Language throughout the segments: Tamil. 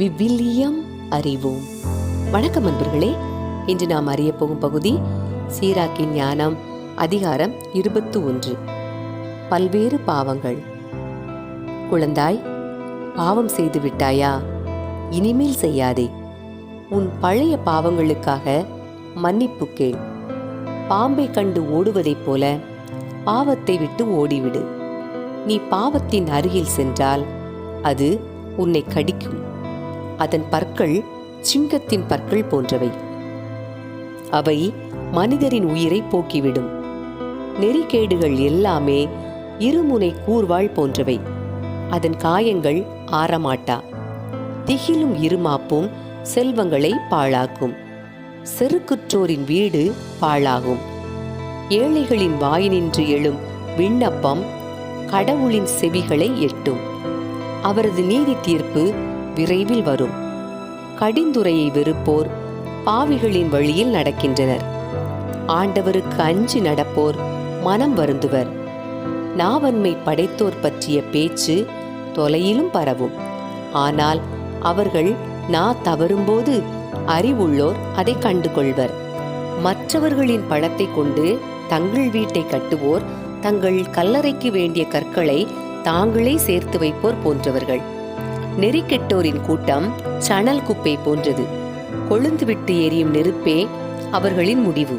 விவிலியம் அறிவோம். வணக்கம் அன்பர்களே இன்று நாம் அறிய போகும் பகுதி சீராக்கின் ஞானம் அதிகாரம் இருபத்து ஒன்று பல்வேறு பாவங்கள். குழந்தாய் பாவம் செய்து விட்டாயா? இனிமேல் செய்யாதே. உன் பழைய பாவங்களுக்காக மன்னிப்பு கேள். பாம்பை கண்டு ஓடுவதைப் போல பாவத்தை விட்டு ஓடிவிடு. நீ பாவத்தின் அருகில் சென்றால் அது உன்னை கடிக்கும். அதன் பற்கள் சிங்கத்தின் பற்கள் போன்றவை. அவை மனிதரின் உயிரை போக்கிவிடும். நெறிகேடுகள் எல்லாமே இருமுனை கூர்வாள் போன்றவை. அதன் காயங்கள் ஆறமாட்டா திகிலும் இருமாப்பும் செல்வங்களை பாழாக்கும். செருக்குற்றோரின் வீடு பாழாகும். ஏழைகளின் வாயினின்று எழும் விண்ணப்பம் கடவுளின் செவிகளை எட்டும். அவரது நீதி தீர்ப்பு விரைவில் வரும். கடிந்துரையை வெறுப்போர் பாவிகளின் வழியில் நடக்கின்றனர். ஆண்டவருக்கு அஞ்சு நடப்போர் மனம் வருந்துவர். நாவன்மை படைத்தோர் பற்றிய பேச்சு தொலையிலும் பரவும். ஆனால் அவர்கள் நா தவறும்போது அறிவுள்ளோர் அதை கண்டுகொள்வர். மற்றவர்களின் பணத்தை கொண்டு தங்கள் வீட்டை கட்டுவோர் தங்கள் கல்லறைக்கு வேண்டிய கற்களை தாங்களே சேர்த்து வைப்போர் போன்றவர்கள். நெறிக்கெட்டோரின் கூட்டம் சணல் குப்பை போன்றது. கொழுந்துவிட்டு எரியும் நெருப்பே அவர்களின் முடிவு.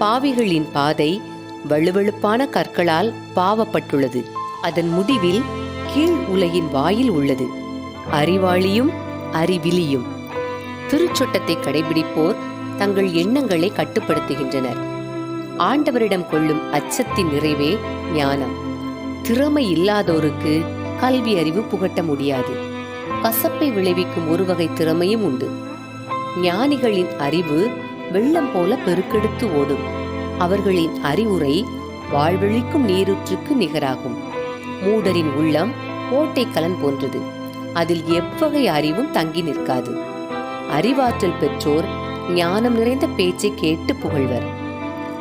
பாவிகளின் பாதை வழுவழுப்பான கற்களால் பாவப்பட்டுள்ளது. அதன் முடிவில் கீழ் உலகின் வாயில் உள்ளது. அறிவாளியும் அறிவிலியும். திருச்சொட்டத்தை கடைபிடிப்போர் தங்கள் எண்ணங்களை கட்டுப்படுத்துகின்றனர். ஆண்டவரிடம் கொள்ளும் அச்சத்தின் நிறைவே ஞானம். திறமை இல்லாதோருக்கு கல்வி அறிவு புகட்ட முடியாது. கசப்பை விளைவிக்கும் ஒரு வகை திறமையும் உண்டு. ஞானிகளின் அறிவு வெள்ளம் போல பெருக்கெடுத்து ஓடும். அவர்களின் அறிவுரை வாழ்வழிக்கும் நீரூற்றுக்கு நிகராகும். மூடரின் உள்ளம் ஓட்டைக்கலன் கலன் போன்றது. அதில் எவ்வகை அறிவும் தங்கி நிற்காது. அறிவாற்றல் பெற்றோர் ஞானம் நிறைந்த பேச்சை கேட்டு புகழ்வர்.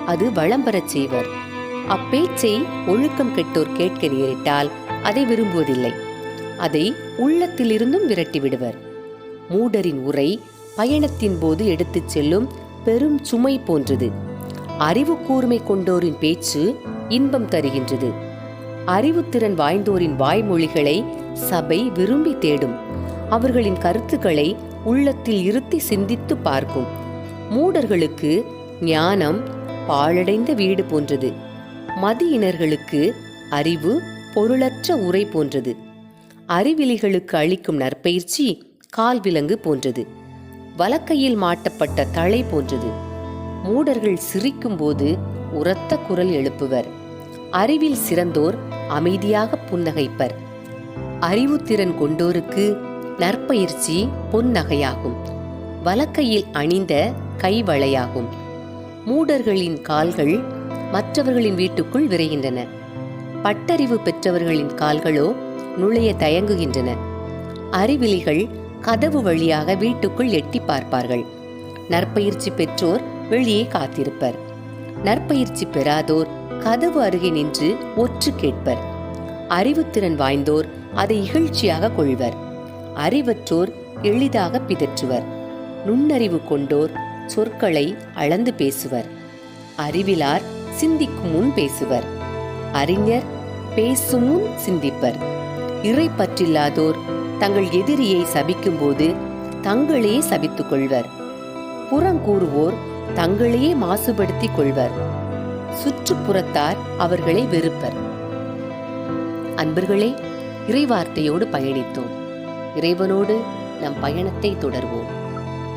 அது வளம் பெறச் செய்வர். அப்பேச்சை ஒழுக்கம் கெட்டோர் கேட்க நேரிட்டால் அதை விரும்புவதில்லை. அதை உள்ளத்திலிருந்தும் விரட்டி விடுவர். மூடரின் உரை பயணத்தின் போது எடுத்துச் செல்லும் பெரும் சுமை போன்றது. அறிவு கூர்மை கொண்டோரின் பேச்சு இன்பம் தருகின்றது. அறிவுத்திறன் வாய்ந்தோரின் வாய்மொழிகளை சபை விரும்பி தேடும். அவர்களின் கருத்துக்களை உள்ளத்தில் இருத்தி சிந்தித்து பார்க்கும். மூடர்களுக்கு ஞானம் பாழடைந்த வீடு போன்றது. மதியினர்களுக்கு அறிவு பொருளற்ற உரை போன்றது. அறிவிலிகளுக்கு அளிக்கும் நற்பயிற்சி கால்விலங்கு போன்றது. வலக்கையில் மாட்டப்பட்ட தலை போன்றது. மூடர்கள் சிரிக்கும்போது உரத்த குரல் எழுப்புவர். அறிவில் சிறந்தோர் அமைதியாக புன்னகைப்பர். அறிவுத்திறன் கொண்டோருக்கு நற்பயிற்சி பொன்னகையாகும். வலக்கையில் அணிந்த கைவளையாகும் மூடர்களின் கால்கள் மற்றவர்களின் வீட்டுக்குள் விரைகின்றன. பட்டறிவு பெற்றவர்களின் கால்களோ நுழைய தயங்குகின்றன. அறிவிலிகள் கதவு வழியாக வீட்டுக்குள் எட்டி பார்ப்பார்கள். நற்பயிற்சி பெற்றோர் வெளியே காத்திருப்பர். நற்பயிற்சி பெறாதோர் கதவு அருகே நின்று ஒற்று கேட்பர். அறிவுத்திறன் வாய்ந்தோர் அதை இகழ்ச்சியாக கொள்வர். அறிவற்றோர் எளிதாக பிதற்றுவர். நுண்ணறிவு கொண்டோர் சொற்களை அளந்து பேசுவர். அறிவிலார் சிந்திக்கும் முன் பேசுவர். அறிஞர் பேசும் முன் சிந்திப்பர். இறை பற்றில்லாதோர் தங்கள் எதிரியை சபிக்கும்போது தங்களே சபித்துக் கொள்வர் புறங்கூறுவோர் தங்களையே மாசுபடுத்திக் கொள்வர். சுற்றுப்புறத்தார் அவர்களை வெறுப்பர். அன்பர்களே இறைவார்த்தையோடு பயணித்தோம். இறைவனோடு நம் பயணத்தை தொடர்வோம்.